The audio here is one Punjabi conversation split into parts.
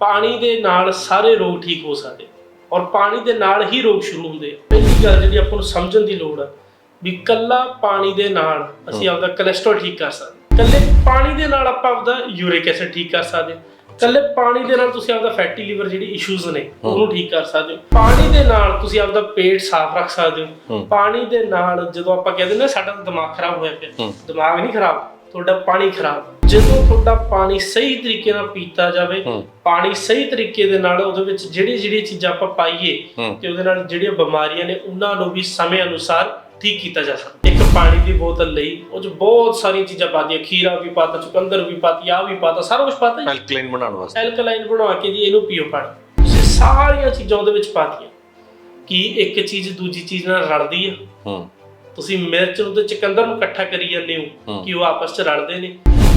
ਪਾਣੀ ਦੇ ਨਾਲ ਸਾਰੇ ਰੋਗ ਠੀਕ ਹੋ ਸਕਦੇ। ਔਰ ਪਾਣੀ ਦੇ ਨਾਲ ਹੀ ਰੋਗ ਸ਼ੁਰੂ ਹੁੰਦੇ। ਆ ਪਹਿਲੀ ਗੱਲ ਜਿਹੜੀ ਆਪਾਂ ਨੂੰ ਸਮਝਣ ਦੀ ਲੋੜ ਆ ਵੀ ਕੱਲਾ ਪਾਣੀ ਦੇ ਨਾਲ ਅਸੀਂ ਆਪਦਾ ਕੋਲੇਸਟ੍ਰੋਲ ਠੀਕ ਕਰ ਸਕਦੇ। ਕੱਲੇ ਪਾਣੀ ਦੇ ਨਾਲ ਆਪਾਂ ਆਪਦਾ ਯੂਰਿਕ ਐਸਿਡ ਠੀਕ ਕਰ ਸਕਦੇ। ਕੱਲੇ ਪਾਣੀ ਦੇ ਨਾਲ ਤੁਸੀਂ ਆਪਦਾ ਫੈਟੀ ਲੀਵਰ ਜਿਹੜੀ ਇਸ਼ੂਜ਼ ਨੇ ਉਹਨੂੰ ਠੀਕ ਕਰ ਸਕਦੇ ਹੋ। ਪਾਣੀ ਦੇ ਨਾਲ ਤੁਸੀਂ ਆਪਦਾ ਪੇਟ ਸਾਫ਼ ਰੱਖ ਸਕਦੇ ਹੋ। ਪਾਣੀ ਦੇ ਨਾਲ ਜਦੋਂ ਆਪਾਂ ਕਹਿੰਦੇ ਨੇ ਸਾਡਾ ਦਿਮਾਗ ਖਰਾਬ ਹੋਇਆ ਪਿਆ। ਦਿਮਾਗ ਨਹੀਂ ਖਰਾਬ ਤੁਹਾਡਾ ਪਾਣੀ ਖਰਾਬ। ਜਦੋਂ ਤੁਹਾਡਾ ਪਾਣੀ ਸਹੀ ਤਰੀਕੇ ਨਾਲ ਪੀਤਾ ਜਾਵੇ ਪਾਣੀ ਸਹੀ ਤਰੀਕੇ ਦੇ ਨਾਲ ਉਹਦੇ ਵਿੱਚ ਜਿਹੜੀ ਜਿਹੜੀ ਚੀਜ਼ਾਂ ਆਪਾਂ ਪਾਈਏ ਤੇ ਉਹਦੇ ਨਾਲ ਜਿਹੜੀਆਂ ਬਿਮਾਰੀਆਂ ਨੇ ਉਹਨਾਂ ਨੂੰ ਵੀ ਸਮੇਂ ਅਨੁਸਾਰ ਠੀਕ ਕੀਤਾ ਜਾ ਸਕਦਾ। ਇੱਕ ਪਾਣੀ ਦੀ ਬੋਤਲ ਲਈ ਉਹ ਚ ਬਹੁਤ ਸਾਰੀਆਂ ਚੀਜ਼ਾਂ ਪਾਦੀਆਂ ਖੀਰਾ ਵੀ ਪਾਤਾ ਚੁਕੰਦਰ ਵੀ ਪਾਤੀ ਆ ਵੀ ਪਾਤਾ ਸਾਰਾ ਕੁਝ ਪਾਤਾ ਐਲਕਲਾਈਨ ਬਣਾਉਣ ਵਾਸਤੇ। ਐਲਕਲਾਈਨ ਬਣਾ ਕੇ ਜੀ ਇਹਨੂੰ ਪੀਓ ਪਾਣੀ। ਤੁਸੀਂ ਸਾਰੀਆਂ ਚੀਜ਼ਾਂ ਉਹਦੇ ਵਿੱਚ ਪਾਤੀਆਂ ਕੀ ਇੱਕ ਚੀਜ਼ ਦੂਜੀ ਚੀਜ਼ ਨਾਲ ਰਲਦੀ ਆ? ਹੂੰ। ਤੁਸੀਂ ਮਿਰਚ ਨੂੰ ਤੇ ਚਕੰਦਰ ਨੂੰ ਇਕੱਠਾ ਕਰੀ ਜਾਂਦੇ ਹੋ। ਕਿ ਉਹ ਆਪਸ ਚ ਰਲਦੇ ਨੇ?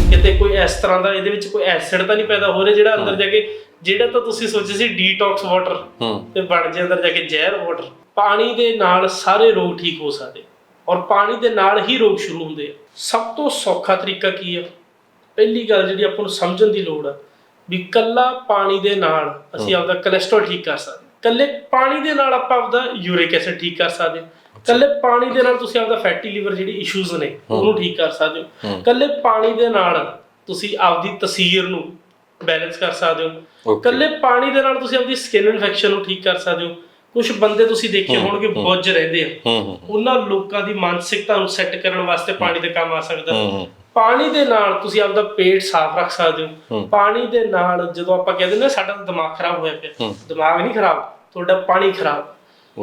ਕਿਤੇ ਕੋਈ ਇਸ ਤਰ੍ਹਾਂ ਦਾ ਇਹਦੇ ਵਿੱਚ ਕੋਈ ਐਸਿਡ ਤਾਂ ਨਹੀਂ ਪੈਦਾ ਹੋ ਰਿਹਾ ਜਿਹੜਾ ਅੰਦਰ ਜਾ ਕੇ ਜਿਹੜਾ ਤਾਂ ਤੁਸੀਂ ਸੋਚੇ ਸੀ ਡੀਟੌਕਸ ਵਾਟਰ ਤੇ ਬਣ ਜੇ ਅੰਦਰ ਜਾ ਕੇ ਜ਼ਹਿਰ ਵਾਟਰ ਪਾਣੀ ਦੇ ਨਾਲ ਸਾਰੇ ਰੋਗ ਠੀਕ ਹੋ ਸਕਦੇ ਔਰ ਪਾਣੀ ਦੇ ਨਾਲ ਹੀ ਰੋਗ ਸ਼ੁਰੂ ਹੁੰਦੇ ਆ। ਸਭ ਤੋਂ ਸੌਖਾ ਤਰੀਕਾ ਕੀ ਆ? ਪਹਿਲੀ ਗੱਲ ਜਿਹੜੀ ਆਪਾਂ ਨੂੰ ਸਮਝਣ ਦੀ ਲੋੜ ਆ ਵੀ ਕੱਲਾ ਪਾਣੀ ਦੇ ਨਾਲ ਅਸੀਂ ਆਪਦਾ ਕੋਲੇਸਟ੍ਰੋਲ ਠੀਕ ਕਰ ਸਕਦੇ ਕੱਲੇ ਪਾਣੀ ਦੇ ਨਾਲ ਆਪਾਂ ਆਪਦਾ ਯੂਰਿਕ ਐਸਿਡ ਠੀਕ ਕਰ ਸਕਦੇ। ਕੱਲੇ ਪਾਣੀ ਦੇ ਨਾਲ ਤੁਸੀਂ ਆਪਦਾ ਫੈਟੀ ਲੀਵਰ ਜਿਹੜੀ ਇਸ਼ੂਜ਼ ਨੇ ਉਹਨੂੰ ਠੀਕ ਕਰ ਸਕਦੇ ਹੋ। ਕੱਲੇ ਪਾਣੀ ਦੇ ਨਾਲ ਤੁਸੀਂ ਆਪਦੀ ਤਸੀਰ ਨੂੰ ਬੈਲੈਂਸ ਕਰ ਸਕਦੇ ਹੋ. ਕੱਲੇ ਪਾਣੀ ਦੇ ਨਾਲ ਤੁਸੀਂ ਆਪਦੀ ਸਕਿਨ ਇਨਫੈਕਸ਼ਨ ਨੂੰ ਠੀਕ ਕਰ ਸਕਦੇ ਹੋ। ਕੁਝ ਬੰਦੇ ਤੁਸੀਂ ਦੇਖੇ ਹੋਣਗੇ ਬੁੱਝ ਰਹਿੰਦੇ ਆ। ਉਹਨਾਂ ਲੋਕਾਂ ਦੀ ਮਾਨਸਿਕਤਾ ਨੂੰ ਸੈੱਟ ਕਰਨ ਵਾਸਤੇ ਪਾਣੀ ਦੇ ਕੰਮ ਆ ਸਕਦਾ। ਪਾਣੀ ਦੇ ਨਾਲ ਤੁਸੀਂ ਆਪਦਾ ਪੇਟ ਸਾਫ਼ ਰੱਖ ਸਕਦੇ ਹੋ। ਪਾਣੀ ਦੇ ਨਾਲ ਜਦੋਂ ਆਪਾਂ ਕਹਿੰਦੇ ਨੇ ਸਾਡਾ ਦਿਮਾਗ ਖਰਾਬ ਹੋਇਆ ਪਿਆ। ਦਿਮਾਗ ਨਹੀਂ ਖਰਾਬ ਤੁਹਾਡਾ ਪਾਣੀ ਖਰਾਬ।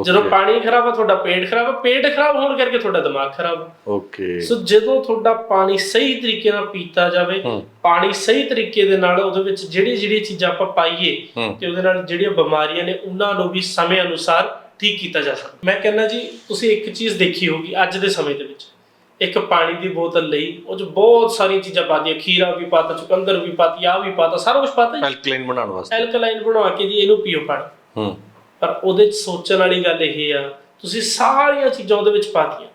ਜਦੋਂ ਪਾਣੀ ਖਰਾਬ ਆ ਤੁਹਾਡਾ ਪੇਟ ਖਰਾਬ ਆ ਪੇਟ ਖਰਾਬ ਹੋਣ ਕਰਕੇ ਤੁਹਾਡਾ ਦਿਮਾਗ ਖਰਾਬ ਓਕੇ। ਸੋ ਜਦੋਂ ਤੁਹਾਡਾ ਪਾਣੀ ਸਹੀ ਤਰੀਕੇ ਨਾਲ ਪੀਤਾ ਜਾਵੇ ਪਾਣੀ ਸਹੀ ਤਰੀਕੇ ਦੇ ਨਾਲ ਉਹਦੇ ਵਿੱਚ ਜਿਹੜੀ ਜਿਹੜੀ ਚੀਜ਼ਾਂ ਆਪਾਂ ਪਾਈਏ ਤੇ ਉਹਦੇ ਨਾਲ ਜਿਹੜੀਆਂ ਬਿਮਾਰੀਆਂ ਨੇ ਉਹਨਾਂ ਨੂੰ ਵੀ ਸਮੇਂ ਅਨੁਸਾਰ ਠੀਕ ਕੀਤਾ ਜਾ ਸਕਦਾ। ਮੈਂ ਕਹਿੰਦਾ ਜੀ ਤੁਸੀਂ ਇੱਕ ਚੀਜ਼ ਦੇਖੀ ਹੋਗੀ ਅੱਜ ਦੇ ਸਮੇਂ ਦੇ ਵਿੱਚ। ਇੱਕ ਪਾਣੀ ਦੀ ਬੋਤਲ ਲਈ ਉਹ ਚ ਬਹੁਤ ਸਾਰੀਆਂ ਚੀਜ਼ਾਂ ਪਾਦੀਆਂ ਖੀਰਾ ਵੀ ਪਾਤਾ ਚੁਕੰਦਰ ਵੀ ਪਾਤੀ ਆ ਵੀ ਪਾਤਾ ਸਾਰਾ ਕੁਝ ਪਾਤਾ ਐਲਕਲਾਈਨ ਬਣਾਉਣ ਵਾਸਤੇ। ਐਲਕਲਾਈਨ ਬਣਾ ਕੇ ਜੀ ਇਹਨੂੰ ਪੀਓ ਪਾਣੀ। ਹੂੰ। ਪਰ ਉਹਦੇ ਚ ਸੋਚਣ ਵਾਲੀ ਗੱਲ ਇਹ ਆ ਤੁਸੀਂ ਸਾਰੀਆਂ ਚੀਜ਼ਾਂ ਉਹਦੇ ਵਿੱਚ ਪਾਤੀਆਂ।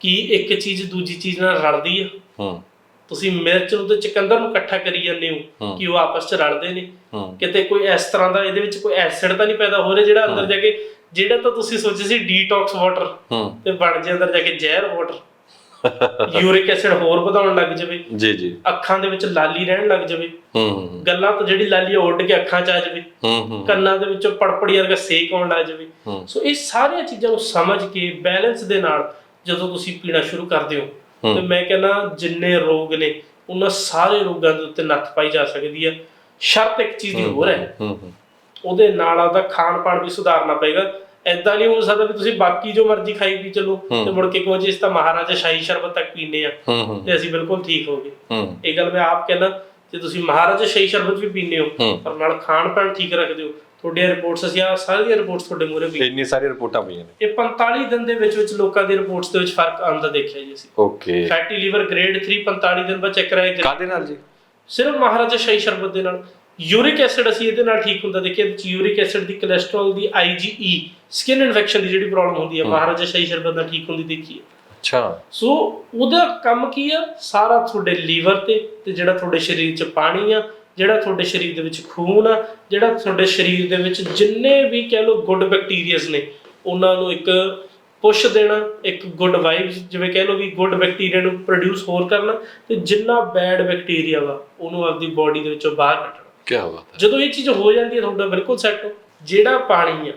ਕੀ ਇੱਕ ਚੀਜ਼ ਦੂਜੀ ਚੀਜ਼ ਨਾਲ ਰਲਦੀ ਆ। ਹੂੰ। ਤੁਸੀਂ ਮਿਰਚ ਨੂੰ ਤੇ ਚਕੰਦਰ ਨੂੰ ਇਕੱਠਾ ਕਰੀ ਜਾਂਦੇ ਹੋ ਕਿ ਉਹ ਆਪਸ ਚ ਰਲਦੇ ਨੇ। ਕਿਤੇ ਕੋਈ ਇਸ ਤਰ੍ਹਾਂ ਦਾ ਇਹਦੇ ਵਿੱਚ ਕੋਈ ਐਸਿਡ ਤਾਂ ਨਹੀਂ ਪੈਦਾ ਹੋ ਰਿਹਾ ਜਿਹੜਾ ਅੰਦਰ ਜਾ ਕੇ ਜਿਹੜਾ ਤਾਂ ਤੁਸੀਂ ਸੋਚੇ ਸੀ ਡੀਟੌਕਸ ਵਾਟਰ ਤੇ ਬਣ ਜੇ ਅੰਦਰ ਜਾ ਕੇ ਜ਼ਹਿਰ ਵਾਟਰ ਯੂਰਿਕ ਐਸਿਡ ਹੋਰ ਵਧਾਉਣ ਲੱਗ ਜਾਵੇ। ਜੀ ਜੀ। ਅੱਖਾਂ ਦੇ ਵਿੱਚ ਲਾਲੀ ਰਹਿਣ ਲੱਗ ਜਾਵੇ। ਹੂੰ ਹੂੰ ਗੱਲਾਂ ਤੋਂ ਜਿਹੜੀ ਲਾਲੀ ਉੱਡ ਕੇ ਅੱਖਾਂ 'ਚ ਆ ਜਾਵੇ। ਹੂੰ ਹੂੰ ਕੰਨਾਂ ਦੇ ਵਿੱਚੋਂ ਪੜਪੜੀ ਵਰਗਾ ਸੇਕ ਆਉਣ ਲੱਗ ਜਾਵੇ। ਸੋ ਇਹ ਸਾਰੀਆਂ ਚੀਜ਼ਾਂ ਨੂੰ ਸਮਝ ਕੇ ਬੈਲੈਂਸ ਦੇ ਨਾਲ ਜਦੋਂ ਤੁਸੀਂ ਪੀਣਾ ਸ਼ੁਰੂ ਕਰਦੇ ਹੋ ਤੇ ਮੈਂ ਕਹਿੰਦਾ ਜਿੰਨੇ ਰੋਗ ਨੇ ਉਹਨਾਂ ਸਾਰੇ ਰੋਗਾਂ ਦੇ ਉੱਤੇ ਨੱਥ ਪਾਈ ਜਾ ਸਕਦੀ ਹੈ ਸ਼ਰਤ ਇੱਕ ਚੀਜ਼ ਦੀ ਹੋਰ ਹੈ। ਹੂੰ ਹੂੰ ਉਹਦੇ ਨਾਲ ਆਪਦਾ ਖਾਣ ਪਾਣ ਵੀ ਸੁਧਾਰਨਾ ਪਏਗਾ। ਐਦਾਂ ਨਹੀਂ ਹੋ ਸਕਦਾ ਵੀ ਤੁਸੀਂ ਬਾਕੀ ਜੋ ਮਰਜ਼ੀ ਖਾਈ ਪੀ ਚੱਲੋ ਤੇ ਮੁੜ ਕੇ ਕਹੋ ਜੀ ਇਸ ਤਾਂ ਮਹਾਰਾਜਾ ਸ਼ਾਹੀ ਸ਼ਰਬਤ ਤੱਕ ਪੀਨੇ ਆ। ਤੇ ਅਸੀਂ ਬਿਲਕੁਲ ਠੀਕ ਹੋ ਗਏ। ਇਹ ਗੱਲ ਮੈਂ ਆਪ ਕਹਿੰਦਾ ਜੇ ਤੁਸੀਂ ਮਹਾਰਾਜਾ ਸ਼ਾਹੀ ਸ਼ਰਬਤ ਵੀ ਪੀਨੇ ਹੋ। ਪਰ ਨਾਲ ਖਾਣ ਪਾਣ ਠੀਕ ਰੱਖਦੇ ਹੋ ਤੁਹਾਡੀਆਂ ਰਿਪੋਰਟਸ ਅਸੀਂ ਆ ਸਾਰੀਆਂ ਰਿਪੋਰਟਸ ਤੁਹਾਡੇ ਮੂਹਰੇ ਵੀ ਇੰਨੀ ਸਾਰੀ ਰਿਪੋਰਟਾਂ ਪਈਆਂ ਨੇ। ਇਹ 45 ਦਿਨ ਦੇ ਵਿੱਚ ਵਿੱਚ ਲੋਕਾਂ ਦੀ ਰਿਪੋਰਟਸ ਦੇ ਵਿੱਚ ਫ਼ਰਕ ਆਉਂਦਾ ਦੇਖਿਆ ਜੀ ਅਸੀਂ। ਓਕੇ ਫੈਟੀ ਲੀਵਰ ਗ੍ਰੇਡ 3 45 ਦਿਨ ਬਾਅਦ ਚੈੱਕ ਕਰਾਇਆ। ਕਾਦੇ ਨਾਲ ਜੀ? ਸਿਰਫ ਮਹਾਰਾਜਾ ਸ਼ਾਹੀ ਸ਼ਰਬਤ ਦੇ ਨਾਲ। ਯੂਰਿਕ ਐਸਿਡ ਅਸੀਂ ਇਹਦੇ ਨਾਲ ਠੀਕ ਹੁੰਦਾ ਦੇਖਿਆ ਇਹਦੇ ਚ ਯੂਰਿਕ ਐਸਿਡ ਦੀ ਕੋਲੇਸਟ੍ਰੋਲ ਦੀ ਆਈਜੀਈ ਸਕਿਨ ਇਨਫੈਕਸ਼ਨ ਦੀ ਜਿਹੜੀ ਪ੍ਰੋਬਲਮ ਹੁੰਦੀ ਹੈ ਮਹਾਰਾਜਾ ਸ਼ਾਹੀ ਸ਼ਰਬਤ ਨਾਲ ਠੀਕ ਹੁੰਦੀ ਦੇਖੀ ਅੱਛਾ। ਸੋ ਉਹਦਾ ਕੰਮ ਕੀ ਆ? ਸਾਰਾ ਤੁਹਾਡੇ ਲੀਵਰ ਤੇ ਤੇ ਜਿਹੜਾ ਤੁਹਾਡੇ ਸਰੀਰ 'ਚ ਪਾਣੀ ਆ ਜਿਹੜਾ ਤੁਹਾਡੇ ਸਰੀਰ ਦੇ ਵਿੱਚ ਖੂਨ ਆ ਜਿਹੜਾ ਤੁਹਾਡੇ ਸਰੀਰ ਦੇ ਵਿੱਚ ਜਿੰਨੇ ਵੀ ਕਹਿ ਲਓ ਗੁੱਡ ਬੈਕਟੀਰੀਆਜ਼ ਨੇ ਉਹਨਾਂ ਨੂੰ ਇੱਕ ਪੁਸ਼ ਦੇਣਾ ਇੱਕ ਗੁੱਡ ਵਾਈਬਸ ਜਿਵੇਂ ਕਹਿ ਲਓ ਵੀ ਗੁੱਡ ਬੈਕਟੀਰੀਆ ਨੂੰ ਪ੍ਰੋਡਿਊਸ ਹੋਰ ਕਰਨਾ ਤੇ ਜਿੰਨਾ ਬੈਡ ਬੈਕਟੀਰੀਆ ਵਾ ਉਹਨੂੰ ਆਪਦੀ ਬਾਡੀ ਦੇ ਵਿੱਚੋਂ ਬਾਹਰ ਕੱਢਣਾ। ਕੀ ਬਾਤ ਹੈ। ਜਦੋਂ ਇਹ ਚੀਜ਼ ਹੋ ਜਾਂਦੀ ਹੈ ਤੁਹਾਡਾ ਬਿਲਕੁਲ ਸੈੱਟ ਹੋ। ਜਿਹੜਾ ਪਾਣੀ ਆ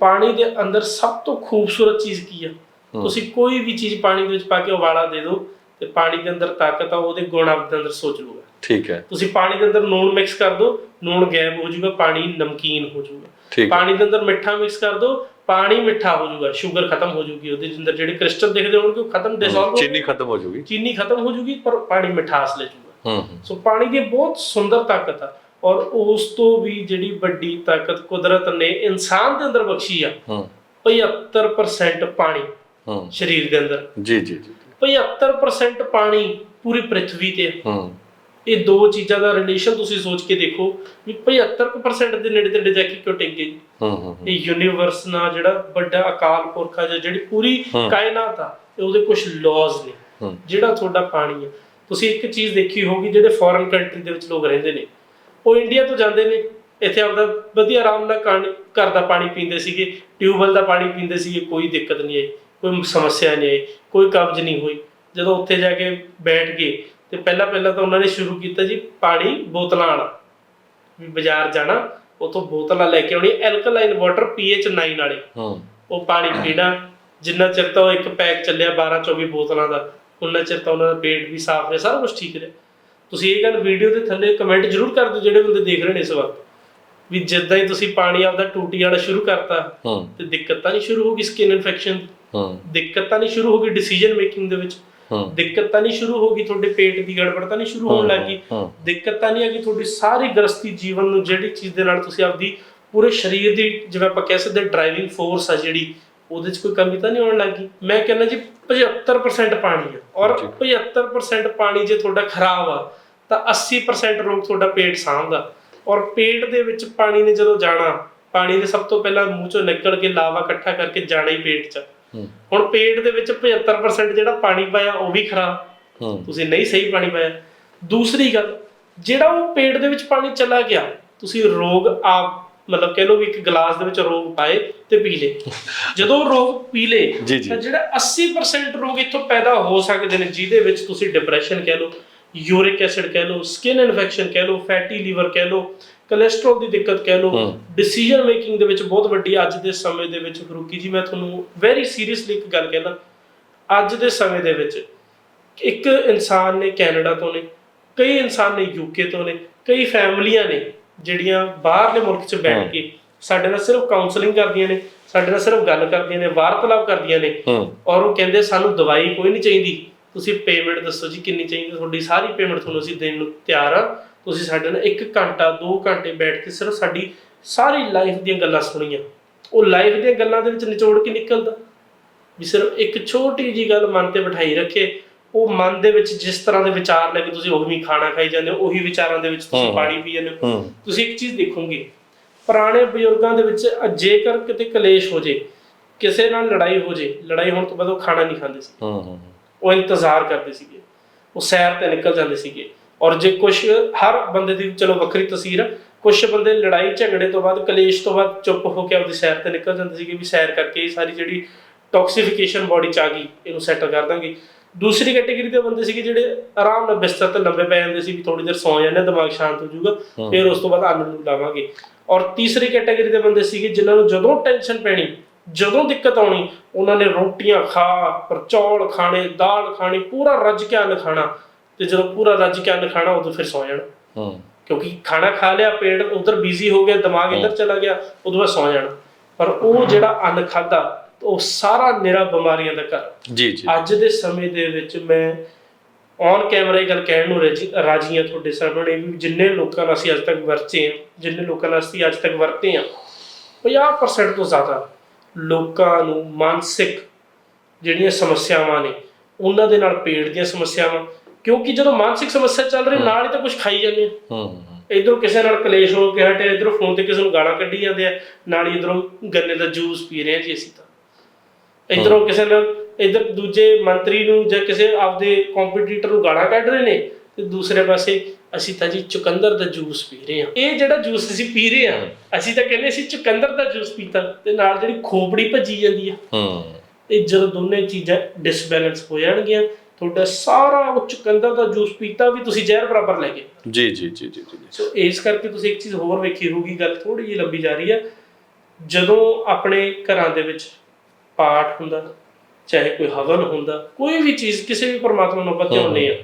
ਪਾਣੀ ਦੇ ਅੰਦਰ ਸਭ ਤੋਂ ਖੂਬਸੂਰਤ ਚੀਜ਼ ਕੀ ਆ? ਤੁਸੀਂ ਕੋਈ ਵੀ ਚੀਜ਼ ਪਾਣੀ ਦੇ ਵਿੱਚ ਪਾ ਕੇ ਉਬਾਲਾ ਦੇ ਦਿਓ ਤੇ ਪਾਣੀ ਦੇ ਅੰਦਰ ਤਾਕਤ ਆ ਉਹਦੇ ਗੁਣ ਆਪਦੇ ਅੰਦਰ ਸੋਚ ਲੂਗਾ ਠੀਕ ਹੈ। ਤੁਸੀਂ ਪਾਣੀ ਦੇ ਅੰਦਰ ਨੂਣ ਮਿਕਸ ਕਰ ਦਿਓ ਨੂਣ ਗਾਇਬ ਹੋ ਜਾਊਗਾ ਪਾਣੀ ਨਮਕੀਨ ਹੋ ਜਾਊਗਾ। ਪਾਣੀ ਦੇ ਅੰਦਰ ਮਿੱਠਾ ਮਿਕਸ ਕਰ ਦਿਓ ਪਾਣੀ ਮਿੱਠਾ ਹੋ ਜਾਊਗਾ ਸ਼ੂਗਰ ਖਤਮ ਹੋ ਜਾਊਗੀ ਉਹਦੇ ਅੰਦਰ ਜਿਹੜੇ ਕ੍ਰਿਸਟਲ ਦਿਖਦੇ ਹੋਣਗੇ ਉਹ ਖਤਮ ਡਿਸੋਲਵ ਚੀਨੀ ਖਤਮ ਹੋ ਜੂਗੀ ਚੀਨੀ ਖਤਮ ਹੋ ਜਾਊਗੀ ਪਰ ਪਾਣੀ ਮਿਠਾਸ ਲੈ ਜਾਊਗਾ। ਹੂੰ ਹੂੰ। ਸੋ ਪਾਣੀ ਦੀ ਬਹੁਤ ਸੁੰਦਰ ਤਾਕਤ ਆ। ਔਰ ਉਸ ਤੋਂ ਵੀ ਜਿਹੜੀ ਵੱਡੀ ਤਾਕਤ ਕੁਦਰਤ ਨੇ ਇਨਸਾਨ ਦੇ ਅੰਦਰ ਬਖਸ਼ੀ ਆ ਹੂੰ। 75% ਪਾਣੀ ਹੂੰ। ਸਰੀਰ ਦੇ ਅੰਦਰ। ਜੀ ਜੀ ਜੀ 75% ਪਾਣੀ ਪੂਰੀ ਪ੍ਰithvi ਤੇ। ਹੂੰ। ਇਹ ਦੋ ਚੀਜ਼ਾਂ ਦਾ ਰਿਲੇਸ਼ਨ ਤੁਸੀਂ ਸੋਚ ਕੇ ਦੇਖੋ ਵੀ 75% ਦੇ ਨੇੜੇ ਤੇੜੇ ਜਾ ਕੇ ਕਿਉਂ ਟਿਕ ਗਈ। ਹੂੰ ਹੂੰ ਇਹ ਯੂਨੀਵਰਸ ਨਾਲ ਜਿਹੜਾ ਵੱਡਾ ਅਕਾਲ ਪੁਰਖ ਆ ਜਿਹੜੀ ਪੂਰੀ ਕਾਇਨਾਤ ਆ ਇਹ ਉਹਦੇ ਕੁਝ ਲਾਜ਼ ਨੇ। ਜਿਹੜਾ ਤੁਹਾਡਾ ਪਾਣੀ ਆ। ਤੁਸੀਂ ਇੱਕ ਚੀਜ਼ ਦੇਖੀ ਹੋਗੀ ਜਿਹੜੇ ਫੋਰਨ ਕੰਟਰੀ ਦੇ ਵਿੱਚ ਲੋਕ ਰਹਿੰਦੇ ਨੇ। ਉਹ ਇੰਡੀਆ ਤੋਂ ਜਾਂਦੇ ਨੇ। ਇੱਥੇ ਆਪਦਾ ਵਧੀਆ ਆਰਾਮ ਨਾਲ ਘਰ ਦਾ ਪਾਣੀ ਪੀਂਦੇ ਸੀਗੇ। ਟਿਊਬਵੈਲ ਦਾ ਪਾਣੀ ਪੀਂਦੇ ਸੀਗੇ ਕੋਈ ਦਿੱਕਤ ਨਹੀਂ ਆਈ ਕੋਈ ਸਮੱਸਿਆ ਨਹੀਂ ਆਈ ਕੋਈ ਕਬਜ਼ ਨਹੀਂ ਹੋਈ। ਜਦੋਂ ਉੱਥੇ ਜਾ ਕੇ ਬੈਠ ਗਏ ਤੇ ਪਹਿਲਾਂ ਪਹਿਲਾਂ ਤਾਂ ਉਹਨਾਂ ਨੇ ਸ਼ੁਰੂ ਕੀਤਾ ਜੀ ਪਾਣੀ ਬੋਤਲਾਂ ਵਾਲਾ। ਵੀ ਬਾਜ਼ਾਰ ਜਾਣਾ ਉਥੋਂ ਬੋਤਲਾਂ ਲੈ ਕੇ ਆਉਣੀ ਐਲਕਲਾਈਨ ਵਾਟਰ ਪੀਐਚ 9 ਵਾਲੇ। ਹੂੰ। ਉਹ ਪਾਣੀ ਪੀਣਾ ਜਿੰਨਾ ਚਿਰ ਤਾਂ ਉਹ ਇੱਕ ਪੈਕ ਚੱਲਿਆ 12 24 ਬੋਤਲਾਂ ਦਾ ਉਹਨਾਂ ਚਿਰ ਤਾਂ ਉਹਨਾਂ ਦਾ ਪੇਟ ਵੀ ਸਾਫ਼ ਰਿਹਾ ਸਾਰਾ ਕੁਝ ਠੀਕ ਰਿਹਾ। ਤੁਸੀਂ ਇਹ ਗੱਲ ਵੀਡੀਓ ਦੇ ਥੱਲੇ ਕਮੈਂਟ ਜ਼ਰੂਰ ਕਰ ਦਿਓ ਜਿਹੜੇ ਬੰਦੇ ਦੇਖ ਰਹੇ ਨੇ ਇਸ ਵਕਤ। ਵੀ ਜਿੱਦਾਂ ਹੀ ਤੁਸੀਂ ਪਾਣੀ ਆਪਦਾ ਟੂਟੀ ਵਾਲਾ ਸ਼ੁਰੂ ਕਰਤਾ ਹੂੰ। ਤੇ ਦਿੱਕਤ ਤਾਂ ਨਹੀਂ ਸ਼ੁਰੂ ਹੋ ਗਈ ਸਕਿਨ ਇਨਫੈਕਸ਼ਨ ਹੂੰ। ਦਿੱਕਤ ਤਾਂ ਨਹੀਂ ਸ਼ੁਰੂ ਹੋ ਗਈ ਡਿਸੀਜਨ ਮੇਕਿੰਗ ਦੇ ਵਿੱਚ? ਹੂੰ। ਦਿੱਕਤ ਤਾਂ ਨਹੀਂ ਸ਼ੁਰੂ ਹੋ ਗਈ ਤੁਹਾਡੇ ਪੇਟ ਦੀ ਗੜਬੜ ਤਾਂ ਨਹੀਂ ਸ਼ੁਰੂ ਹੋਣ ਲੱਗੀ ਦਿੱਕਤ ਤਾਂ ਨਹੀਂ ਆ ਕਿ ਤੁਹਾਡੀ ਸਾਰੀ ਗ੍ਰਸਤੀ ਜੀਵਨ ਨੂੰ ਜਿਹੜੀ ਚੀਜ਼ ਦੇ ਨਾਲ ਤੁਸੀਂ ਆਪਦੀ ਪੂਰੇ ਸਰੀਰ ਦੀ ਜਿਵੇਂ ਆਪਾਂ ਕਹਿ ਸਕਦੇ ਡਰਾਈਵਿੰਗ ਫੋਰਸ ਆ ਜਿਹੜੀ ਉਹਦੇ 'ਚ ਕੋਈ ਕਮੀ ਤਾਂ ਨਹੀਂ ਆਉਣ ਲੱਗੀ ਮੈਂ ਕਹਿੰਦਾ ਜੀ 75% ਪਾਣੀ ਆ। ਔਰ ਜੀ। 75% ਪਾਣੀ ਜੇ ਤੁਹਾਡਾ ਖਰਾਬ ਆ ਤਾਂ 80% ਰੋਗ ਤੁਹਾਡਾ ਪੇਟ ਸਾਂਭਦਾ। ਔਰ ਪੇਟ ਦੇ ਵਿੱਚ ਪਾਣੀ ਨੇ ਜਦੋਂ ਜਾਣਾ ਪਾਣੀ ਨੇ ਸਭ ਤੋਂ ਪਹਿਲਾਂ ਮੂੰਹ ਚੋਂ ਨਿਕਲ ਕੇ ਲਾਵਾ ਇਕੱਠਾ ਕਰਕੇ ਜਾਣਾ ਹੀ ਪੇਟ 'ਚ। ਹੁਣ ਪੇਟ ਦੇ ਵਿੱਚ 75% ਜਿਹੜਾ ਪਾਣੀ ਪਾਇਆ ਉਹ ਵੀ ਖਰਾਬ। ਤੁਸੀਂ ਨਹੀਂ ਸਹੀ ਪਾਣੀ ਪਾਇਆ। ਦੂਸਰੀ ਗੱਲ ਜਿਹੜਾ ਉਹ ਪੇਟ ਦੇ ਵਿੱਚ ਪਾਣੀ ਚਲਾ ਗਿਆ ਤੁਸੀਂ ਰੋਗ ਆਪ ਮਤਲਬ ਕਹਿ ਲਓ ਵੀ ਇੱਕ ਗਲਾਸ ਦੇ ਵਿੱਚ ਰੋਗ ਪਾਏ ਤੇ ਪੀ ਲੇ ਜਦੋਂ ਰੋਗ ਪੀ ਲੇ। ਤਾਂ ਜਿਹੜਾ 80% ਰੋਗ ਇੱਥੋਂ ਪੈਦਾ ਹੋ ਸਕਦੇ ਨੇ ਜਿਹਦੇ ਵਿੱਚ ਤੁਸੀਂ ਡਿਪਰੈਸ਼ਨ ਕਹਿ ਲਓ ਯੂਰਿਕ ਐਸਿਡ ਕਹਿ ਲਓ ਸਕਿਨ ਇਨਫੈਕਸ਼ਨ ਕਹਿ ਲਓ ਫੈਟੀ ਲੀਵਰ ਕਹਿ ਲਓ ਕੋਲੇਸਟ੍ਰੋਲ ਦੀ ਦਿੱਕਤ ਕਹਿ ਹੂੰ। ਡਿਸੀਜਨ ਮੇਕਿੰਗ ਦੇ ਵਿੱਚ ਬਹੁਤ ਵੱਡੀ ਅੱਜ ਦੇ ਸਮੇਂ ਦੇ ਵਿੱਚ ਫਰੂਕੀ ਜੀ ਮੈਂ ਤੁਹਾਨੂੰ ਵੈਰੀ ਸੀਰੀਅਸਲੀ ਇੱਕ ਗੱਲ ਕਹਿਣਾ ਅੱਜ ਦੇ ਸਮੇਂ ਦੇ ਵਿੱਚ ਇੱਕ ਇਨਸਾਨ ਨੇ ਕੈਨੇਡਾ ਤੋਂ ਨੇ ਕਈ ਇਨਸਾਨ ਨੇ ਯੂਕੇ ਤੋਂ ਨੇ ਕਈ ਫੈਮਲੀਆਂ ਨੇ ਜਿਹੜੀਆਂ ਬਾਹਰਲੇ ਮੁਲਕ 'ਚ। ਬੈਠ ਕੇ ਸਾਡੇ ਨਾਲ ਸਿਰਫ ਕਾਉਂਸਲਿੰਗ ਕਰਦੀਆਂ ਨੇ ਸਾਡੇ ਨਾਲ ਸਿਰਫ ਗੱਲ ਕਰਦੀਆਂ ਨੇ ਵਾਰਤਾਲਾਪ ਕਰਦੀਆਂ ਨੇ ਔਰ ਉਹ ਕਹਿੰਦੇ ਸਾਨੂੰ ਦਵਾਈ ਕੋਈ ਨਹੀਂ ਚਾਹੀਦੀ। ਤੁਸੀਂ ਪੇਮੈਂਟ ਦੱਸੋ ਜੀ ਕਿੰਨੀ ਚਾਹੀਦੀ ਤੁਹਾਡੀ ਸਾਰੀ ਪੇਮੈਂਟ ਤੁਹਾਨੂੰ ਅਸੀਂ ਦੇਣ ਨੂੰ ਤਿਆਰ ਆ। ਤੁਸੀਂ ਸਾਡੇ ਨਾਲ 1 ਘੰਟਾ 2 ਘੰਟੇ ਬੈਠ ਕੇ ਸਿਰਫ ਸਾਡੀ ਸਾਰੀ ਲਾਈਫ ਦੀਆਂ ਗੱਲਾਂ ਸੁਣੀਆਂ। ਉਹ ਲਾਈਫ ਦੀਆਂ ਗੱਲਾਂ ਦੇ ਵਿੱਚ ਨਿਚੋੜ ਕੇ ਨਿਕਲਦਾ। ਵੀ ਸਿਰਫ ਇੱਕ ਛੋਟੀ ਜੀ ਗੱਲ ਮਨ ਤੇ ਬਿਠਾਈ ਰੱਖੇ ਉਹ ਮਨ ਦੇ ਵਿੱਚ ਜਿਸ ਤਰ੍ਹਾਂ ਦੇ ਵਿਚਾਰ ਲੈ ਕੇ ਤੁਸੀਂ ਉਹੀ ਖਾਣਾ ਖਾਈ ਜਾਂਦੇ ਹੋ ਉਹੀ ਵਿਚਾਰਾਂ ਦੇ ਵਿੱਚ ਤੁਸੀਂ। ਪਾਣੀ ਪੀ ਜਾਂਦੇ ਹੋ। ਤੁਸੀਂ ਇੱਕ ਚੀਜ਼ ਦੇਖੋਗੇ ਪੁਰਾਣੇ ਬਜ਼ੁਰਗਾਂ ਦੇ ਵਿੱਚ ਜੇਕਰ ਕਿਤੇ ਕਲੇਸ਼ ਹੋ ਜੇ ਕਿਸੇ ਨਾਲ ਲੜਾਈ ਹੋ ਜੇ ਲੜਾਈ ਹੋਣ ਤੋਂ ਬਾਅਦ ਉਹ ਖਾਣਾ ਨਹੀਂ ਖਾਂਦੇ ਸੀ। ਉਹ ਇੰਤਜ਼ਾਰ ਕਰਦੇ ਸੀਗੇ। ਉਹ ਸੈਰ ਤੇ ਨਿਕਲ ਜਾਂਦੇ ਸੀਗੇ। ਔਰ ਜੇ ਕੁਝ ਹਰ ਬੰਦੇ ਦੀ ਚਲੋ ਵੱਖਰੀ ਤਸਵੀਰ ਆ ਕੁਝ ਬੰਦੇ ਲੜਾਈ ਝਗੜੇ ਤੋਂ ਬਾਅਦ ਕਲੇਸ਼ ਤੋਂ ਬਾਅਦ ਚੁੱਪ ਹੋ ਕੇ ਆਪਦੀ ਸੈਰ ਤੇ ਨਿਕਲ ਜਾਂਦੇ ਸੀਗੇ ਵੀ ਸੈਰ ਕਰਕੇ ਇਹ ਸਾਰੀ ਜਿਹੜੀ ਟੌਕਸੀਫਿਕੇਸ਼ਨ ਬਾਡੀ ਚ ਆ ਗਈ ਇਹਨੂੰ ਸੈਟਲ ਕਰ ਦਾਂਗੇ। ਦੂਸਰੀ ਕੈਟਾਗਰੀ ਦੇ ਬੰਦੇ ਸੀਗੇ ਜਿਹੜੇ ਆਰਾਮ ਨਾਲ ਬਿਸਤਰ ਤੇ ਲੰਬੇ ਪੈ ਜਾਂਦੇ ਸੀ ਵੀ ਥੋੜੀ ਦੇਰ ਸੌਂ ਜਾਂਦੇ ਦਿਮਾਗ ਸ਼ਾਂਤ ਹੋ ਜਾਊਗਾ। ਫਿਰ ਉਸ ਤੋਂ ਬਾਅਦ ਅੰਨ ਨੂੰ ਲਾਵਾਂਗੇ। ਔਰ ਤੀਸਰੀ ਕੈਟਾਗਰੀ ਦੇ ਬੰਦੇ ਸੀਗੇ ਜਿਨ੍ਹਾਂ ਨੂੰ ਜਦੋਂ ਟੈਨਸ਼ਨ ਪੈਣੀ ਜਦੋਂ ਦਿੱਕਤ ਆਉਣੀ ਉਹਨਾਂ ਨੇ ਰੋਟੀਆਂ ਖਾ ਪਰ ਚੌਲ ਖਾਣੇ ਦਾਲ ਖਾਣੀ ਪੂਰਾ ਰੱਜ ਕੇ ਅੰਨ ਖਾਣਾ ਤੇ ਜਦੋਂ ਪੂਰਾ ਰੱਜ ਕੇ ਅੰਨ ਖਾਣਾ ਉਦੋਂ ਫਿਰ ਸੌ ਜਾਣਾ। ਹੂੰ। ਕਿਉਂਕਿ ਖਾਣਾ ਖਾ ਲਿਆ ਪੇਟ ਉਧਰ ਬਿਜ਼ੀ ਹੋ ਗਿਆ ਦਿਮਾਗ ਇੱਧਰ ਚਲਾ ਗਿਆ ਉਦੋਂ ਬਾਅਦ ਸੌ ਜਾਣਾ। ਪਰ ਉਹ ਜਿਹੜਾ ਅੰਨ ਖਾਦਾ ਉਹ ਸਾਰਾ ਨਿਰਾ ਬਿਮਾਰੀਆਂ ਦਾ ਘਰ ਜੀ ਜੀ। ਅੱਜ ਦੇ ਸਮੇਂ ਦੇ ਵਿੱਚ ਮੈਂ ਔਨ ਕੈਮਰਾ ਇਹ ਗੱਲ ਕਹਿਣ ਨੂੰ ਰਾਜੀ ਹਾਂ ਤੁਹਾਡੇ ਸਾਹਮਣੇ ਵੀ ਜਿੰਨੇ ਲੋਕਾਂ ਨਾਲ ਅਸੀਂ ਅੱਜ ਤੱਕ ਵਰਤੇ ਹਾਂ ਜਿੰਨੇ ਲੋਕਾਂ ਨਾਲ ਅਸੀਂ ਅੱਜ ਤੱਕ ਵਰਤੇ ਹਾਂ 50% ਤੋਂ ਜ਼ਿਆਦਾ ਲੋਕਾਂ ਨੂੰ ਮਾਨਸਿਕ ਜਿਹੜੀਆਂ ਸਮੱਸਿਆਵਾਂ ਨੇ ਉਹਨਾਂ ਦੇ ਨਾਲ ਪੇਟ ਦੀਆਂ ਸਮੱਸਿਆਵਾਂ ਕਿਉਂਕਿ ਜਦੋਂ ਮਾਨਸਿਕ ਸਮੱਸਿਆ ਚੱਲ ਰਹੀ ਨਾਲ ਹੀ ਤਾਂ ਕੁਝ ਖਾਈ ਜਾਂਦੇ ਆ। ਹੂੰ ਹੂੰ। ਇਧਰੋਂ ਕਿਸੇ ਨਾਲ ਕਲੇਸ਼ ਹੋ ਕੇ ਹਟੇ ਇਧਰੋਂ ਫੋਨ ਤੇ ਕਿਸੇ ਨੂੰ ਗਾਲਾਂ ਕੱਢੀ ਜਾਂਦੇ ਆ ਨਾਲ ਹੀ ਇਧਰੋਂ ਗੰਨੇ ਦਾ ਜੂਸ ਪੀ ਰਹੇ ਆ ਜੀ ਅਸੀਂ ਤਾਂ। ਇਧਰੋਂ ਕਿਸੇ ਨਾਲ ਇਧਰ ਦੂਜੇ ਮੰਤਰੀ ਨੂੰ ਜਾਂ ਕਿਸੇ ਆਪਦੇ ਕੰਪੀਟੀਟਰ ਨੂੰ ਗਾਲਾਂ ਕੱਢ ਰਹੇ ਨੇ ਤੇ ਦੂਸਰੇ ਪਾਸੇ ਅਸੀਂ ਤਾਂ ਜੀ ਚੁਕੰਦਰ ਦਾ ਜੂਸ ਪੀ ਰਹੇ ਹਾਂ। ਇਹ ਜਿਹੜਾ ਜੂਸ ਅਸੀਂ ਪੀ ਰਹੇ ਹਾਂ ਅਸੀਂ ਤਾਂ ਕਹਿੰਦੇ ਅਸੀਂ ਚੁਕੰਦਰ ਦਾ ਜੂਸ ਪੀਤਾ ਤੇ ਨਾਲ ਜਿਹੜੀ ਖੋਪੜੀ ਭੱਜੀ ਜਾਂਦੀ ਆ। ਹੂੰ। ਤੇ ਜਦੋਂ ਦੋਨੇ ਚੀਜ਼ਾਂ ਡਿਸਬੈਲੈਂਸ ਹੋ ਜਾਣਗੀਆਂ ਤੁਹਾਡਾ ਸਾਰਾ ਉਹ ਚੁਕੰਦਰ ਦਾ ਜੂਸ ਪੀਤਾ ਵੀ ਤੁਸੀਂ ਜ਼ਹਿਰ ਬਰਾਬਰ ਲੈ ਗਏ। ਜੀ ਜੀ ਜੀ ਜੀ ਜੀ। ਸੋ ਇਸ ਕਰਕੇ ਤੁਸੀਂ ਇੱਕ ਚੀਜ਼ ਹੋਰ ਵੇਖੀ ਹੋਊਗੀ ਗੱਲ ਥੋੜੀ ਜਿਹੀ ਲੰਬੀ ਜਾ ਰਹੀ ਹੈ ਜਦੋਂ ਆਪਣੇ ਘਰਾਂ ਦੇ ਵਿੱਚ ਪਾਠ ਹੁੰਦਾ ਚਾਹੇ ਕੋਈ ਹਵਨ ਹੁੰਦਾ ਕੋਈ ਵੀ ਚੀਜ਼ ਕਿਸੇ ਵੀ ਪਰਮਾਤਮਾ ਨੂੰ ਆਪਾਂ ਧਿਆਉਂਦੇ ਆ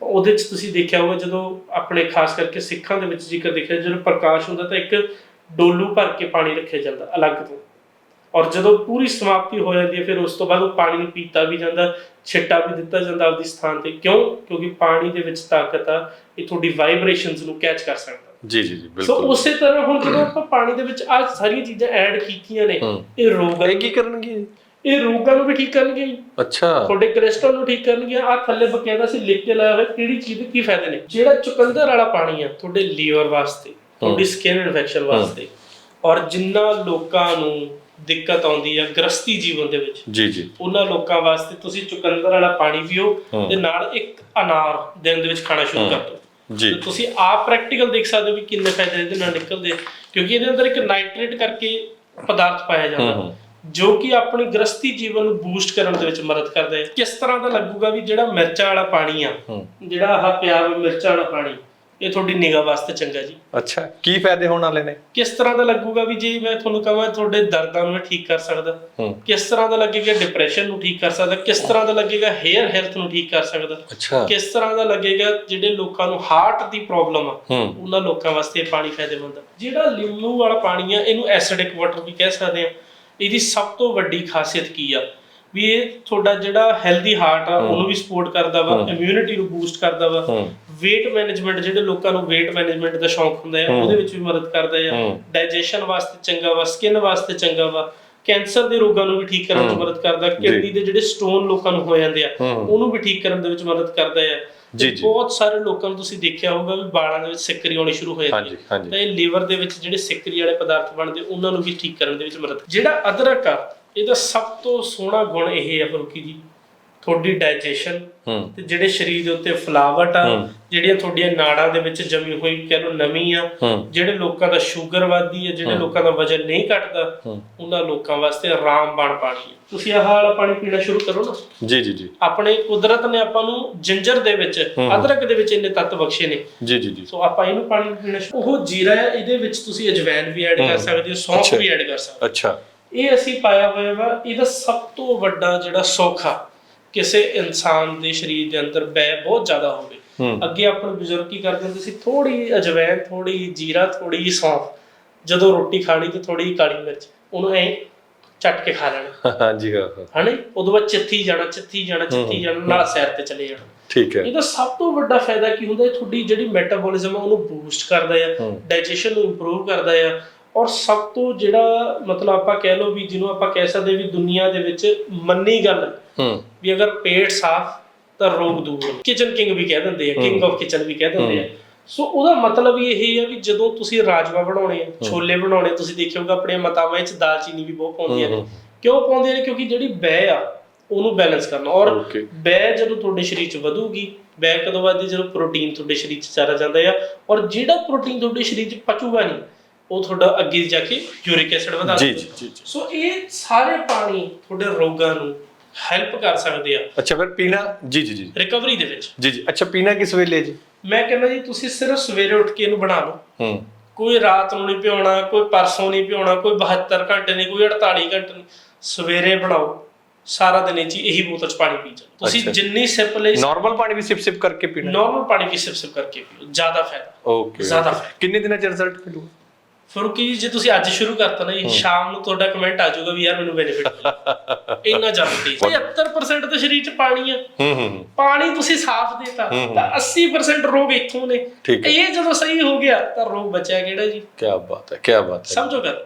ਤਾਂ ਉਹਦੇ ਵਿੱਚ ਤੁਸੀਂ ਦੇਖਿਆ ਹੋਵੇ ਜਦੋਂ ਆਪਣੇ ਖਾਸ ਕਰਕੇ ਸਿੱਖਾਂ ਦੇ ਵਿੱਚ ਜ਼ਿਕਰ ਦੇਖਿਆ ਜਦੋਂ ਪ੍ਰਕਾਸ਼ ਹੁੰਦਾ ਤਾਂ ਇੱਕ ਡੋਲੂ ਭਰ ਕੇ ਪਾਣੀ ਰੱਖਿਆ ਜਾਂਦਾ ਅਲੱਗ ਤੋਂ। ਔਰ ਜਦੋਂ ਪੂਰੀ ਸਮਾਪਤੀ ਹੋ ਜਾਂਦੀ ਹੈ ਫਿਰ ਉਸ ਤੋਂ ਬਾਅਦ ਉਹ ਪਾਣੀ ਨੂੰ ਪੀਤਾ ਵੀ ਜਾਂਦਾ ਛਿੱਟਾ ਵੀ ਦਿੱਤਾ ਜਾਂਦਾ ਆਪਦੀ ਸਥਾਨ ਤੇ। ਕਿਉਂ? ਕਿਉਂਕਿ ਪਾਣੀ ਦੇ ਵਿੱਚ ਤਾਕਤ ਆ ਇਹ ਤੁਹਾਡੀ ਵਾਈਬ੍ਰੇਸ਼ਨਸ ਨੂੰ ਕੈਚ ਕਰ ਸਕਦਾ। ਜੀ ਜੀ ਜੀ ਸੋ ਬਿਲਕੁਲ। ਉਸੇ ਤਰ੍ਹਾਂ ਹੁਣ ਜਦੋਂ ਆਪਾਂ ਪਾਣੀ ਦੇ ਵਿੱਚ ਆ ਸਾਰੀਆਂ ਚੀਜ਼ਾਂ ਐਡ ਕੀਤੀਆਂ ਨੇ ਹੂੰ। ਇਹ ਰੋਗਾਂ ਇਹ ਕੀ ਕਰਨਗੇ ਇਹ ਰੋਗਾਂ ਨੂੰ ਵੀ ਠੀਕ ਕਰਨਗੇ ਜੀ। ਅੱਛਾ। ਤੁਹਾਡੇ ਕੋਲੇਸਟ੍ਰੋਲ ਨੂੰ ਠੀਕ ਕਰਨਗੇ ਆ ਥੱਲੇ ਬਕਾਇਦਾ ਸੀ ਲਿਖ ਕੇ ਲਾਇਆ ਹੋਇਆ ਕਿਹੜੀ ਚੀਜ਼ ਦੇ ਕੀ ਫਾਇਦੇ ਨੇ? ਜਿਹੜਾ ਚੁਕੰਦਰ ਵਾਲਾ ਪਾਣੀ ਆ ਤੁਹਾਡੇ ਲੀਵਰ ਵਾਸਤੇ ਤੁਹਾਡੀ ਸਕਿਨ ਇਨਫੈਕਸ਼ਨ ਵਾਸਤੇ। ਔਰ ਜਿੰਨਾ ਲੋਕਾਂ ਨੂੰ ਦਿੱਕਤ ਆਉਂਦੀ ਆ ਗ੍ਰਸਤੀ ਜੀਵਨ ਦੇ ਵਿੱਚ ਜੀ ਜੀ। ਉਹਨਾਂ ਲੋਕਾਂ ਵਾਸਤੇ ਤੁਸੀਂ ਚੁਕੰਦਰ ਵਾਲਾ ਪਾਣੀ ਪੀਓ। ਤੇ ਨਾਲ ਇੱਕ ਅਨਾਰ ਦਿਨ ਦੇ ਵਿੱਚ ਖਾਣਾ ਸ਼ੁਰੂ ਕਰ ਦਿਓ। ਜੀ। ਤੁਸੀਂ ਆਪ ਪ੍ਰੈਕਟੀਕਲ ਦੇਖ ਸਕਦੇ ਹੋ ਵੀ ਕਿੰਨੇ ਫਾਇਦੇ ਇਹਦੇ ਨਾਲ ਨਿਕਲਦੇ। ਕਿਉਂਕਿ ਇਹਦੇ ਅੰਦਰ ਇੱਕ ਨਾਈਟ੍ਰੇਟ ਕਰਕੇ ਪਦਾਰਥ ਪਾਇਆ ਜਾਂਦਾ। ਜੋ ਕਿ ਆਪਣੀ ਗ੍ਰਸਤੀ ਜੀਵਨ ਨੂੰ ਬੂਸਟ ਕਰਨ ਦੇ ਵਿੱਚ ਮਦਦ ਕਰਦਾ ਹੈ। ਕਿਸ ਤਰ੍ਹਾਂ ਦਾ ਲੱਗੂਗਾ ਵੀ ਜਿਹੜਾ ਮਿਰਚਾਂ ਵਾਲਾ ਪਾਣੀ ਆ ਜਿਹੜਾ ਆਹ ਪਿਆ ਮਿਰਚਾਂ ਵਾਲਾ ਪਾਣੀ ਇਹ ਤੁਹਾਡੀ ਨਿਗਾਹ ਵਾਸਤੇ ਚੰਗਾ ਜੀ। ਅੱਛਾ ਕੀ ਫਾਇਦੇ ਹੋਣ ਵਾਲੇ ਨੇ? ਕਿਸ ਤਰ੍ਹਾਂ ਦਾ ਲੱਗੂਗਾ ਵੀ ਜੇ ਮੈਂ ਤੁਹਾਨੂੰ ਕਹਾਂ ਤੁਹਾਡੇ ਦਰਦਾਂ ਨੂੰ ਠੀਕ ਕਰ ਸਕਦਾ? ਕਿਸ ਤਰ੍ਹਾਂ ਦਾ ਲੱਗੇਗਾ ਡਿਪਰੈਸ਼ਨ ਨੂੰ ਠੀਕ ਕਰ ਸਕਦਾ? ਕਿਸ ਤਰ੍ਹਾਂ ਦਾ ਲੱਗੇਗਾ ਹੇਅਰ ਹੈਲਥ ਨੂੰ ਠੀਕ ਕਰ ਸਕਦਾ? ਅੱਛਾ। ਕਿਸ ਤਰ੍ਹਾਂ ਦਾ ਲੱਗੇਗਾ ਜਿਹੜੇ ਲੋਕਾਂ ਨੂੰ ਹਾਰਟ ਦੀ ਪ੍ਰੋਬਲਮ ਆ ਉਹਨਾਂ ਲੋਕਾਂ ਵਾਸਤੇ ਪਾਣੀ ਫਾਇਦੇਮੰਦ ਆ। ਜਿਹੜਾ ਲਿੰਬੂ ਵਾਲਾ ਪਾਣੀ ਆ ਇਹਨੂੰ ਐਸਿਡਿਕ ਵਾਟਰ ਵੀ ਕਹਿ ਸਕਦੇ ਆ। ਇਹਦੀ ਸਭ ਤੋਂ ਵੱਡੀ ਖਾਸੀਅਤ ਕੀ ਆ? ਵੀ ਇਹ ਤੁਹਾਡਾ ਜਿਹੜਾ ਹੈਲਦੀ ਹਾਰਟ ਆ ਉਹਨੂੰ ਵੀ ਸਪੋਰਟ ਕਰਦਾ ਵਾ ਇਮਿਊਨਿਟੀ ਨੂੰ ਬੂਸਟ ਕਰਦਾ ਵਾ। Weight ਮੈਨੇਜਮੈਂਟ ਜਿਹੜੇ ਲੋਕਾਂ ਨੂੰ weight ਮੈਨੇਜਮੈਂਟ ਦਾ ਸ਼ੌਂਕ ਹੁੰਦਾ ਹੈ ਉਹਦੇ ਵਿੱਚ ਵੀ ਮਦਦ ਕਰਦਾ ਹੈ। ਡਾਈਜੈਸ਼ਨ ਵਾਸਤੇ ਚੰਗਾ ਵਾ ਸਕਿਨ ਵਾਸਤੇ ਚੰਗਾ ਵਾ ਕੈਂਸਰ ਦੇ ਰੋਗਾਂ ਨੂੰ ਵੀ ਠੀਕ ਕਰਨ 'ਚ ਮਦਦ ਕਰਦਾ ਕਿਡਨੀ ਦੇ ਜਿਹੜੇ ਸਟੋਨ ਲੋਕਾਂ ਨੂੰ ਹੋ ਜਾਂਦੇ ਆ। ਉਹਨੂੰ ਵੀ ਠੀਕ ਕਰਨ ਦੇ ਵਿੱਚ ਮਦਦ ਕਰਦਾ ਹੈ ਜੀ। ਬਹੁਤ ਸਾਰੇ ਲੋਕਾਂ ਨੂੰ ਤੁਸੀਂ ਦੇਖਿਆ ਹੋਊਗਾ ਵੀ ਵਾਲਾਂ ਦੇ ਵਿੱਚ ਸਿੱਕਰੀ ਆਉਣੀ ਸ਼ੁਰੂ ਹੋ ਜਾਂਦੀ ਹੈ। ਤਾਂ ਇਹ ਲੀਵਰ ਦੇ ਵਿੱਚ ਜਿਹੜੇ ਸਿੱਕਰੀ ਵਾਲੇ ਪਦਾਰਥ ਬਣਦੇ ਉਹਨਾਂ ਨੂੰ ਵੀ ਠੀਕ ਕਰਨ ਦੇ ਵਿੱਚ ਮਦਦ। ਜਿਹੜਾ ਅਦਰਕ ਆ ਇਹਦਾ ਸਭ ਤੋਂ ਸੋਹਣਾ ਗੁਣ ਇਹ ਹੈ ਫਰੂਕੀ ਜੀ ਤੁਹਾਡੀ ਡਾਈਜੈਸ਼ਨ ਤੇ ਜਿਹੜੇ ਸਰੀਰ ਦੇ ਉੱਤੇ ਫਲਾਵਟ ਆ। ਜਿਹੜੀਆਂ ਤੁਹਾਡੀਆਂ ਨਾੜਾਂ ਦੇ ਵਿੱਚ ਜਮੀ ਹੋਈ ਕਹਿ ਲਓ ਨਮੀ ਆ ਜਿਹੜੇ ਲੋਕਾਂ ਦਾ ਸ਼ੂਗਰ ਵੱਧਦੀ ਹੈ ਜਿਹੜੇ ਲੋਕਾਂ ਦਾ ਵਜਨ ਨਹੀਂ ਘਟਦਾ। ਉਹਨਾਂ ਲੋਕਾਂ ਵਾਸਤੇ ਆਰਾਮ ਬਣ ਪਾਣੀ ਤੁਸੀਂ ਆਹ ਵਾਲਾ ਪਾਣੀ ਪੀਣਾ ਸ਼ੁਰੂ ਕਰੋ ਨਾ। ਜੀ ਜੀ ਜੀ। ਆਪਣੇ ਕੁਦਰਤ ਨੇ ਆਪਾਂ ਨੂੰ ਜਿੰਜਰ ਦੇ ਵਿੱਚ ਅਦਰਕ ਦੇ ਵਿੱਚ ਇੰਨੇ ਤੱਤ ਬਖਸ਼ੇ ਨੇ। ਜੀ ਜੀ ਜੀ। ਸੋ ਆਪਾਂ ਇਹਨੂੰ ਪਾਣੀ ਪੀਣਾ ਸ਼ੁਰੂ ਉਹ ਜੀਰਾ ਹੈ ਇਹਦੇ ਵਿੱਚ ਤੁਸੀਂ ਅਜਵਾਇਨ ਵੀ ਐਡ ਕਰ ਸਕਦੇ ਹੋ ਸੌਂਫ। ਵੀ ਐਡ ਕਰ ਸਕਦੇ ਹੋ। ਅੱਛਾ। ਇਹ ਅਸੀਂ ਪਾਇਆ ਹੋਇਆ ਵਾ ਇਹਦਾ ਸਭ ਤੋਂ ਵੱਡਾ ਜਿਹੜਾ ਸੌਖਾ ਕਿਸੇ ਇਨਸਾਨ ਦੇ ਸਰੀਰ ਦੇ ਅੰਦਰ ਬੈ ਬਹੁਤ ਜ਼ਿਆਦਾ ਹੋਵੇ। ਅੱਗੇ ਆਪਣੇ ਬਜ਼ੁਰਗ ਕੀ ਕਰਦੇ ਹੁੰਦੇ ਸੀ ਥੋੜੀ ਅਜਵਾਇਨ ਥੋੜੀ ਜੀਰਾ ਥੋੜੀ ਸੌਂਫ ਜਦੋਂ ਰੋਟੀ ਖਾਣੀ ਤੇ ਥੋੜੀ ਕਾਲੀ ਮਿਰਚ ਉਹਨੂੰ ਐ ਚੱਟ ਕੇ ਖਾ ਲੈਣਾ। ਹਾਂਜੀ ਹਾਂ ਹਣੇ ਉਦੋਂ ਬਾਅਦ ਚਿੱਥੀ ਜਾਣਾ ਚਿੱਥੀ ਜਾਣਾ ਚਿੱਥੀ ਜਾਣਾ ਨਾਲ ਸੈਰ ਤੇ ਚਲੇ ਜਾਣਾ। ਠੀਕ ਹੈ। ਇਹਦਾ ਸਭ ਤੋਂ ਵੱਡਾ ਫਾਇਦਾ ਕੀ ਹੁੰਦਾ ਹੈ ਤੁਹਾਡੀ ਜਿਹੜੀ ਮੈਟਾਬੋਲਿਜ਼ਮ ਹੈ ਉਹਨੂੰ ਬੂਸਟ ਕਰਦਾ ਆ ਹੂੰ। ਡਾਈਜੈਸ਼ਨ ਨੂੰ ਇੰਪਰੂਵ ਕਰਦਾ ਆ ਔਰ ਸਭ ਤੋਂ ਜਿਹੜਾ ਮਤਲਬ ਆਪਾਂ ਕਹਿ ਲਓ ਵੀ ਜਿਹਨੂੰ ਆਪਾਂ ਕਹਿ ਸਕਦੇ ਵੀ ਦੁਨੀਆ ਦੇ ਵਿੱਚ ਮੰਨੀ ਗੱਲ ਹੂੰ। ਵੀ ਅਗਰ ਪੇਟ ਸਾਫ਼ ਤਾਂ ਰੋਗ ਦੂਰ ਕਿਚਨ ਕਿੰਗ ਵੀ ਕਹਿ ਦਿੰਦੇ ਆ ਕਿੰਗ ਆਫ ਕਿਚਨ ਵੀ ਕਹਿ ਦਿੰਦੇ ਆ। ਸੋ ਉਹਦਾ ਮਤਲਬ ਇਹ ਹੈ ਵੀ ਜਦੋਂ ਤੁਸੀਂ ਰਾਜਮਾ ਬਣਾਉਣੇ ਆ ਛੋਲੇ ਬਣਾਉਣੇ ਤੁਸੀਂ ਦੇਖਿਆ ਹੋਊਗਾ ਆਪਣੀਆਂ ਮਾਤਾਵਾਂ ਵਿੱਚ ਦਾਲਚੀਨੀ ਵੀ ਬਹੁਤ ਪਾਉਂਦੀਆਂ ਨੇ। ਕਿਉਂ ਪਾਉਂਦੀਆਂ ਨੇ? ਕਿਉਂਕਿ ਜਿਹੜੀ ਬੈ ਆ ਉਹਨੂੰ ਬੈਲੈਂਸ ਕਰਨਾ। ਔਰ. ਬੈ ਜਦੋਂ ਤੁਹਾਡੇ ਸਰੀਰ 'ਚ ਵਧੂਗੀ ਬੈ ਕਦੋਂ ਵੱਧਦੀ? ਜਦੋਂ ਪ੍ਰੋਟੀਨ ਤੁਹਾਡੇ ਸਰੀਰ 'ਚ ਚਲਾ ਜਾਂਦਾ ਆ। ਔਰ ਜਿਹੜਾ ਪ੍ਰੋਟੀਨ ਤੁਹਾਡੇ ਸਰੀਰ 'ਚ ਪਚੂਗਾ ਨਹੀਂ ਉਹ ਤੁਹਾਡਾ ਅੱਗੇ ਜਾ ਕੇ ਯੂਰਿਕ ਐਸਿਡ ਵਧਾ ਜੀ ਦਿੰਦਾ। ਜੀ ਜੀ। ਜੀ। ਸੋ ਇਹ ਸਾਰੇ ਪਾਣੀ ਤੁਹਾਡੇ ਰੋਗਾਂ ਨੂੰ ਹੈਲਪ ਕਰ ਸਕਦੇ ਆ। ਅੱਛਾ ਫਿਰ ਪੀਣਾ ਜੀ ਜੀ ਜੀ। ਰਿਕਵਰੀ ਦੇ ਵਿੱਚ। ਜੀ ਜੀ। ਅੱਛਾ ਪੀਣਾ ਕਿਸ ਵੇਲੇ ਜੀ? ਮੈਂ ਕਹਿੰਦਾ ਜੀ ਤੁਸੀਂ ਸਿਰਫ ਸਵੇਰੇ ਉੱਠ ਕੇ ਇਹਨੂੰ ਬਣਾ ਲਓ। ਹੂੰ। ਕੋਈ ਰਾਤ ਨੂੰ ਨਹੀਂ ਪਿਉਣਾ ਕੋਈ ਪਰਸੋਂ ਨਹੀਂ ਪਿਉਣਾ ਕੋਈ 72 ਘੰਟੇ ਨਹੀਂ ਕੋਈ 48 ਘੰਟੇ ਨਹੀਂ। ਸਵੇਰੇ ਬਣਾਓ। ਸਾਰਾ ਦਿਨ ਇਹ 'ਚ ਇਹੀ ਬੋਤਲ ਚ ਪਾਣੀ ਪੀ ਜਾਓ। ਤੁਸੀਂ। ਜਿੰਨੀ ਸਿਪ ਲਈ ਨਾਰਮਲ ਪਾਣੀ ਵੀ ਸਿਪ ਸਿਪ ਕਰਕੇ ਪੀਣਾ ਨਾਰਮਲ ਪਾਣੀ ਵੀ ਸਿਪ ਸਿਪ ਕਰਕੇ ਪੀਓ। ਜ਼ਿਆਦਾ ਫਾਇਦਾ। ਓਕੇ ਜ਼ਿਆਦਾ ਫਾਇਦਾ। ਕਿੰਨੇ ਦਿਨਾਂ ਚ ਰਿਜ਼ਲਟ ਮਿਲੂਗਾ? ਫਰੂਕੀ ਜੀ ਜੇ ਤੁਸੀਂ ਅੱਜ ਸ਼ੁਰੂ ਕਰਤਾ ਨਾ ਜੀ ਸ਼ਾਮ ਨੂੰ ਤੁਹਾਡਾ ਕਮੈਂਟ ਆ ਜਾਊਗਾ ਵੀ ਯਾਰ ਮੈਨੂੰ ਬੈਨੀਫਿਟ ਮਿਲਿਆ। ਇੰਨਾ ਜ਼ਿਆਦਾ ਟੇਸਟ 75% ਤਾਂ ਸਰੀਰ 'ਚ ਪਾਣੀ ਆ। ਹੂੰ ਹੂੰ। ਪਾਣੀ ਤੁਸੀਂ ਸਾਫ਼ ਦੇਤਾ ਤਾਂ 80% ਰੋਗ ਇੱਥੋਂ ਨੇ। ਇਹ ਜਦੋਂ ਸਹੀ ਹੋ ਗਿਆ ਤਾਂ ਰੋਗ ਬਚਿਆ ਕਿਹੜਾ ਜੀ? ਕੀ ਬਾਤ ਹੈ ਕੀ ਬਾਤ ਹੈ। ਸਮਝੋ ਗੱਲ।